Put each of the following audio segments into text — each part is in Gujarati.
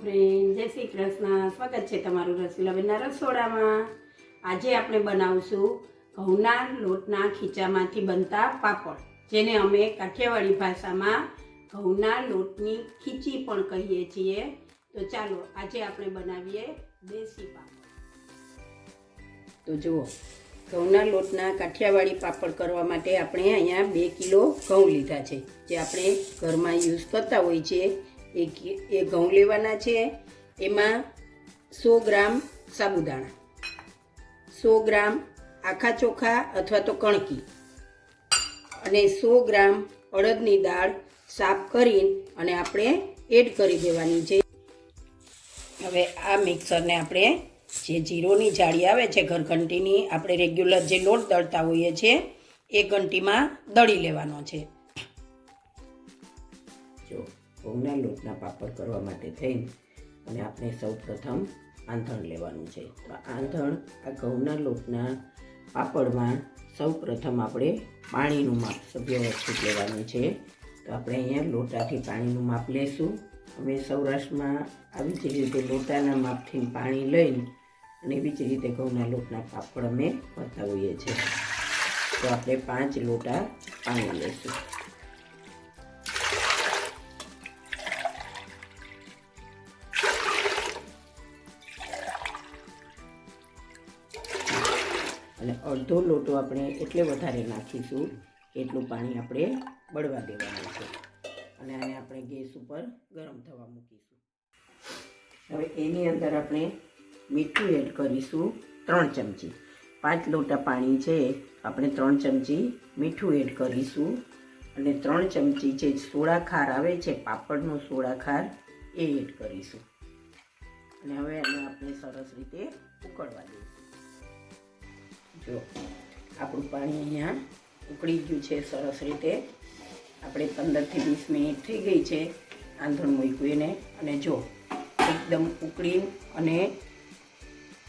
ફ્રેન્ડ, જય શ્રી કૃષ્ણ. સ્વાગત છે તમારું રસીલાબેનના રસોડામાં. આજે આપણે બનાવશું ઘઉંના લોટના ખીચામાંથી બનતા પાપડ, જેને અમે કાઠિયાવાડી ભાષામાં ઘઉંના લોટની ખીચી પણ કહીએ છીએ. તો ચાલો, આજે આપણે બનાવીએ દેશી પાપડ. તો જુઓ, ઘઉંના લોટના કાઠિયાવાડી પાપડ કરવા માટે આપણે અહીંયા બે કિલો ઘઉં લીધા છે, જે આપણે ઘરમાં યુઝ કરતા હોઈએ છે એ એ ઘઉં લેવાના છે. એમાં સો ગ્રામ સાબુદાણા, સો ગ્રામ આખા ચોખા અથવા તો કણકી અને સો ગ્રામ અડદની દાળ સાફ કરીને અને આપણે એડ કરી દેવાની છે. હવે આ મિક્સરને આપણે જે જીરોની જાળી આવે છે ઘરઘંટીની, આપણે રેગ્યુલર જે લોટ દળતા હોઈએ છીએ, એ ઘંટીમાં દળી લેવાનો છે. જો ઘઉંના લોટના પાપડ કરવા માટે થઈને અને આપણે સૌ પ્રથમ આંધણ લેવાનું છે. તો આંધણ, આ ઘઉંના લોટના પાપડમાં સૌ પ્રથમ આપણે પાણીનું માપ સભ્યવસ્થિત લેવાનું છે. તો આપણે અહીંયા લોટાથી પાણીનું માપ લેશું. અમે સૌરાષ્ટ્રમાં આવી જ રીતે લોટાના માપથી પાણી લઈને અને એવી જ રીતે ઘઉંના લોટના પાપડ અમે હોઈએ છીએ. તો આપણે પાંચ લોટા પાણી લઈશું અને અડધો લોટો આપણે એટલે વધારે નાખીશું એટલું પાણી આપણે બળવા દેવાનું છે. અને આને આપણે ગેસ ઉપર ગરમ થવા મૂકીશું. હવે એની અંદર આપણે મીઠું એડ કરીશું ત્રણ ચમચી. પાંચ લોટા પાણી છે, આપણે ત્રણ ચમચી મીઠું એડ કરીશું. અને ત્રણ ચમચી જે સોડા ખાર આવે છે, પાપડનો સોડા ખાર, એ એડ કરીશું. અને હવે એને આપણે સરસ રીતે ઉકળવા દઈશું. જો, આપણું પાણી અહીંયા ઉકળી ગયું છે સરસ રીતે. આપણે પંદરથી વીસ મિનિટ થઈ ગઈ છે આંધણ મૂક્યું એને. અને જો, એકદમ ઉકળી અને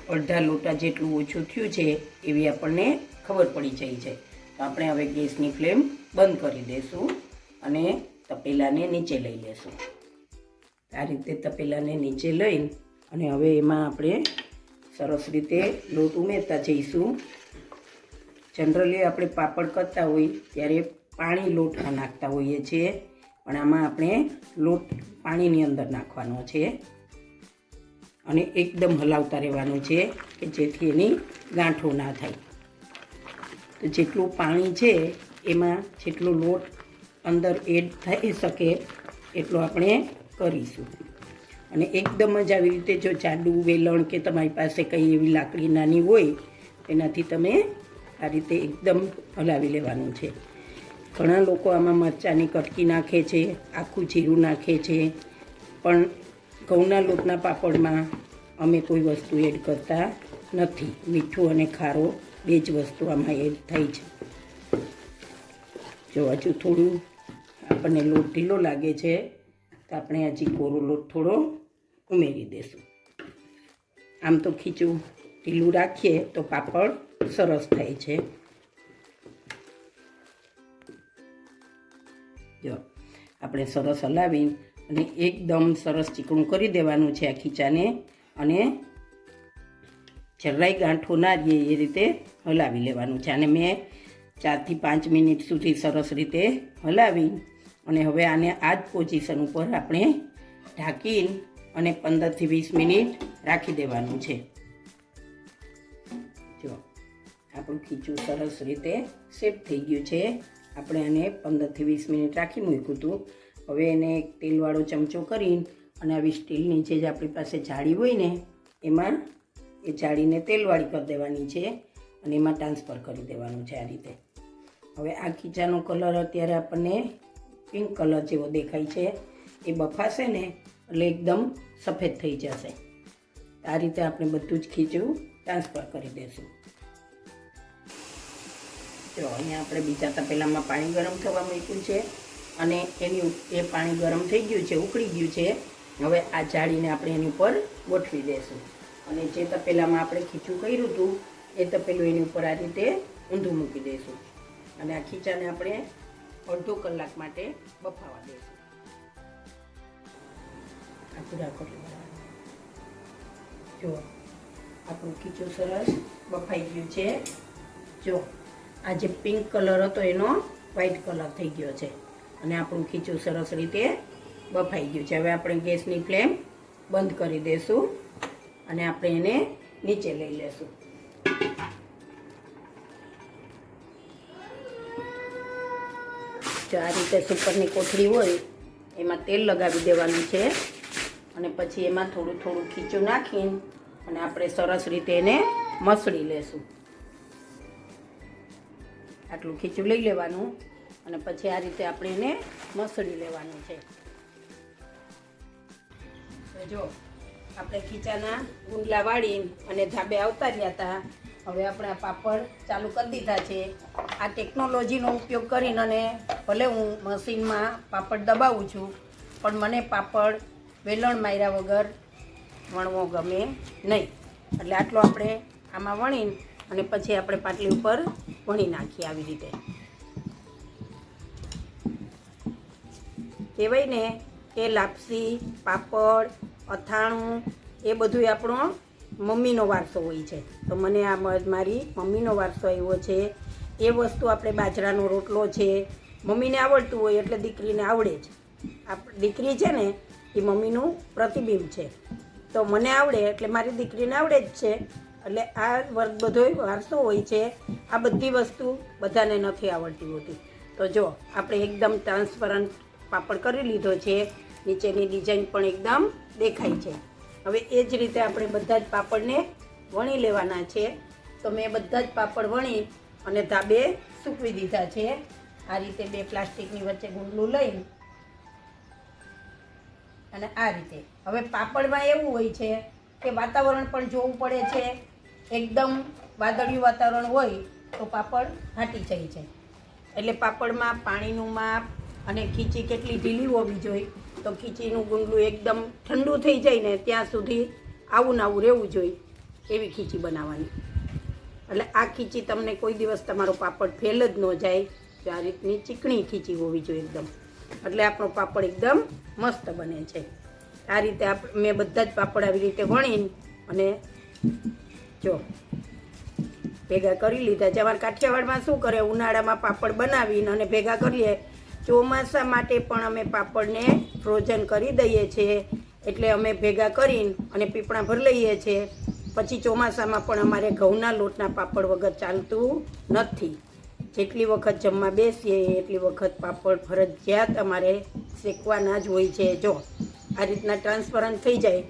અડધા લોટા જેટલું ઓછું થયું છે એવી આપણને ખબર પડી જાય છે. તો આપણે હવે ગેસની ફ્લેમ બંધ કરી દઈશું અને તપેલાને નીચે લઈ લેશું. આ રીતે તપેલાને નીચે લઈ અને હવે એમાં આપણે સરસ રીતે લોટ ઉમેરતા જઈશું. જનરલી આપણે પાપડ કરતા હોય ત્યારે પાણી લોટમાં નાખતા હોઈએ છીએ. પણ આમાં આપણે લોટ પાણીની અંદર નાખવાનો છે. અને એકદમ હલાવતા રહેવાનું છે કે જેથી એની ગાંઠો ના થાય. તો જેટલું પાણી છે એમાં જેટલો લોટ અંદર એડ થઈ શકે એટલો આપણે કરીશું. અને એકદમ જ આવી રીતે જો જાડું, વેલણ કે તમારી પાસે કંઈ એવી લાકડી નાની હોય, એનાથી તમે આ રીતે એકદમ હલાવી લેવાનું છે. ઘણા લોકો આમાં મરચાંની કટકી નાખે છે, આખું જીરું નાખે છે, પણ ઘઉંના લોટના પાપડમાં અમે કોઈ વસ્તુ એડ કરતા નથી. મીઠું અને ખારો બે જ વસ્તુ આમાં એડ થઈ છે. જો હજુ થોડું આપણને લોટ ઢીલો લાગે છે, તો આપણે હજી કોરો લોટ થોડો ઉમેરી દઈશું આમ તો ખીચું ઢીલું રાખીએ તો પાપડ સરસ થાય છે. જો, આપણે સરસ હલાવી અને એકદમ સરસ ચીકણું કરી દેવાનું છે આ ખીચાને અને જરાય ગાંઠો ના રહીએ એ રીતે હલાવી લેવાનું છે. અને મેં ચારથી પાંચ મિનિટ સુધી સરસ રીતે હલાવી અને હવે આને આ જ પોઝિશન ઉપર આપણે ઢાંકી અને પંદરથી વીસ મિનિટ રાખી દેવાનું છે. જો આપણું ખીચું સરસ રીતે સેટ થઈ ગયું છે. આપણે આને પંદરથી વીસ મિનિટ રાખી મૂક્યું હતું. હવે એને એક તેલવાળો ચમચો કરીને અને આવી સ્ટીલની જે આપણી પાસે જાળી હોય ને, એમાં એ જાળીને તેલવાળી કરી દેવાની છે અને એમાં ટ્રાન્સફર કરી દેવાનું છે આ રીતે. હવે આ ખીચાનો કલર અત્યારે આપણને પિંક કલર જેવો દેખાય છે. એ બફાશે ને, એટલે એકદમ સફેદ થઈ જશે. આ રીતે આપણે બધું જ ખીચું ટ્રાન્સફર કરી દઈશું જો અહીંયા આપણે બીજા તપેલામાં પાણી ગરમ થવા મૂક્યું છે અને એની એ પાણી ગરમ થઈ ગયું છે, ઉકળી ગયું છે. હવે આ જાળીને આપણે એની ઉપર ગોઠવી દઈશું અને જે તપેલામાં આપણે ખીચું કર્યું હતું, એ તપેલું એની ઉપર આ રીતે ઊંધું મૂકી દઈશું અને આ ખીચાને આપણે અડધો કલાક માટે બફાવા દઈશું આ પૂરા કરી જો આપણું ખીચું સરસ બફાઈ ગયું છે. જો આ જે પિંક કલર હતો, એનો વ્હાઈટ કલર થઈ ગયો છે. અને આપણું ખીચું સરસ રીતે બફાઈ ગયું છે. હવે આપણે ગેસની ફ્લેમ બંધ કરી દઈશું અને આપણે એને નીચે લઈ લેશું. જો આ રીતે સુપરની કોથળી હોય, એમાં તેલ લગાવી દેવાનું છે અને પછી એમાં થોડું થોડું ખીચું નાખીને અને આપણે સરસ રીતે એને મસળી લેશું. આટલું ખીચું લઈ લેવાનું અને પછી આ રીતે આપણે એને મસળી લેવાનું છે. જો, આપણે ખીચાના ગુંડલા વાળી અને ધાબે આવતા રહ્યા હતા. હવે આપણે આ પાપડ ચાલુ કરી દીધા છે. આ ટેકનોલોજીનો ઉપયોગ કરીને અને ભલે હું મશીનમાં પાપડ દબાવું છું, પણ મને પાપડ વેલણ માર્યા વગર વણવો ગમે નહીં. એટલે આટલો આપણે આમાં વણીને અને પછી આપણે પાટલી ઉપર વણી નાખીએ આવી રીતે. કહેવાય ને કે લાપસી, પાપડ, અથાણું એ બધું આપણો મમ્મીનો વારસો હોય છે. તો મને આ મારી મમ્મીનો વારસો આવ્યો છે. એ વસ્તુ આપણે બાજરાનો રોટલો છે. મમ્મીને આવડતું હોય એટલે દીકરીને આવડે જ. દીકરી છે ને, એ મમ્મીનું પ્રતિબિંબ છે. તો મને આવડે એટલે મારી દીકરીને આવડે જ છે. એટલે આ વર્ગ બધો વારસો હોય છે. આ બધી વસ્તુ બધાને નથી આવડતી હોતી તો જો, આપણે એકદમ ટ્રાન્સપરન્ટ પાપડ કરી લીધો છે. નીચેની ડિઝાઇન પણ એકદમ દેખાય છે. હવે એ જ રીતે આપણે બધા જ પાપડને વણી લેવાના છે. તો મેં બધા જ પાપડ વણી અને ધાબે સૂકવી દીધા છે. આ રીતે બે પ્લાસ્ટિકની વચ્ચે ગુંડલું લઈ અને આ રીતે. હવે પાપડમાં એવું હોય છે કે વાતાવરણ પણ જોવું પડે છે. એકદમ વાદળિયું વાતાવરણ હોય તો પાપડ ફાટી જાય. છે એટલે પાપડમાં પાણીનું માપ અને ખીચી કેટલી ઢીલી હોવી જોઈએ, તો ખીચીનું ગુંડલું એકદમ ઠંડુ થઈ જાય ને ત્યાં સુધી આવું આવું રહેવું જોઈએ એવી ખીચી બનાવવાની. એટલે આ ખીચી તમને કોઈ દિવસ તમારો પાપડ ફેલ જ ન જાય, તો આ રીતની ચીકણી ખીચી હોવી જોઈએ એકદમ. એટલે આપણો પાપડ એકદમ મસ્ત બને છે. આ રીતે મેં બધા જ પાપડ આવી રીતે વણીને અને જો. ભેગા કરી લીધા. જવાર કાઠિયાવાડમાં શું કરે? ઉનાળામાં પાપડ બનાવીને અને ભેગા કરીએ. ચોમાસા માટે પણ અમે પાપડને ફ્રોઝન કરી દઈએ છીએ. એટલે અમે ભેગા કરીને અને પીપણા ભરી લઈએ છીએ. પછી ચોમાસામાં પણ અમારે ઘઉંના લોટના પાપડ વગર ચાલતું નથી. જેટલી વખત જમવા બેસીએ, એટલી વખત પાપડ ફરજિયાત અમારે શેકવાના જ હોય છે. જો, આ રીતના ટ્રાન્સપરન્ટ થઈ જાય.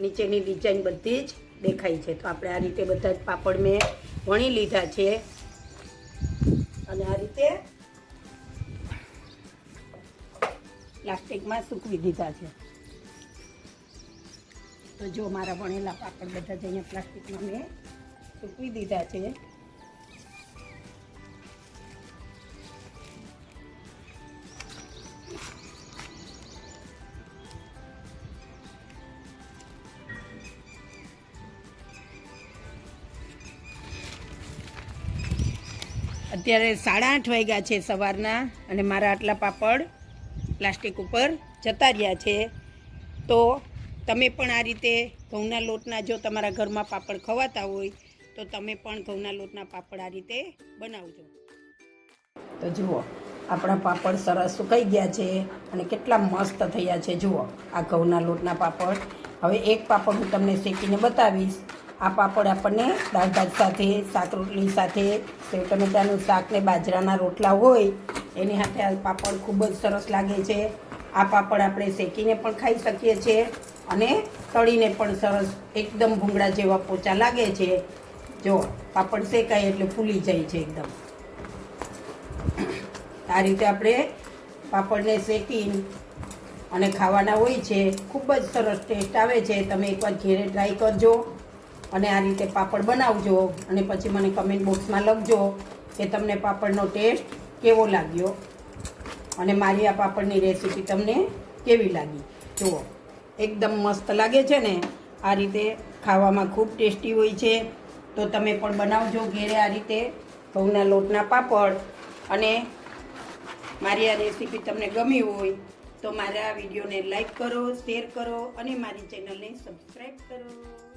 નીચેની ડિઝાઇન બધી જ દેખાય છે. તો આપણે આ રીતે બધા જ પાપડ મેં વણી લીધા છે. અને આ રીતે પ્લાસ્ટિકમાં સૂકવી દીધા છે. તો જો મારા વણેલા પાપડ બધા જ અહીંયા પ્લાસ્ટિકમાં મેં સૂકવી દીધા છે. અત્યારે સાડા આઠ વાગ્યા છે સવારના અને મારા આટલા પાપડ પ્લાસ્ટિક ઉપર જતા રહ્યા છે. તો તમે પણ આ રીતે ઘઉંના લોટના જો તમારા ઘરમાં પાપડ ખવાતા હોય, તો તમે પણ ઘઉંના લોટના પાપડ આ રીતે બનાવજો. તો જુઓ, આપણા પાપડ સરસ સુકાઈ ગયા છે અને કેટલા મસ્ત થયા છે. જુઓ, આ ઘઉંના લોટના પાપડ. હવે એક પાપડ હું તમને શેકીને બતાવીશ. આ પાપડ આપણને દાળ ભાત સાથે, શાક રોટલી સાથે, સેવ ટમેટાનું શાક ને બાજરાના રોટલા હોય, એની સાથે આ પાપડ ખૂબ જ સરસ લાગે છે. આ પાપડ આપણે શેકીને પણ ખાઈ શકીએ છીએ અને તળીને પણ સરસ એકદમ ભૂંગળા જેવા પોચા લાગે છે. જો, પાપડ શેકાય એટલે ફૂલી જાય છે એકદમ. આ રીતે આપણે પાપડને શેકીને અને ખાવાના હોય છે. ખૂબ જ સરસ ટેસ્ટ આવે છે. તમે એકવાર ઘેરે ટ્રાય કરજો. અને આ રીતે પાપડ બનાવજો અને પછી મને કમેન્ટ બોક્સમાં લખજો કે તમને પાપડનો ટેસ્ટ કેવો લાગ્યો અને મારી આ પાપડની રેસીપી તમને કેવી લાગી. જુઓ, એકદમ મસ્ત લાગે છે ને? આ રીતે ખાવામાં ખૂબ ટેસ્ટી હોય છે. તો તમે પણ બનાવજો ઘેરે આ રીતે ઘઉંના લોટના પાપડ. અને મારી આ રેસીપી તમને ગમી હોય તો મારા વિડીયોને લાઈક કરો શેર કરો અને મારી ચેનલને સબસ્ક્રાઈબ કરો.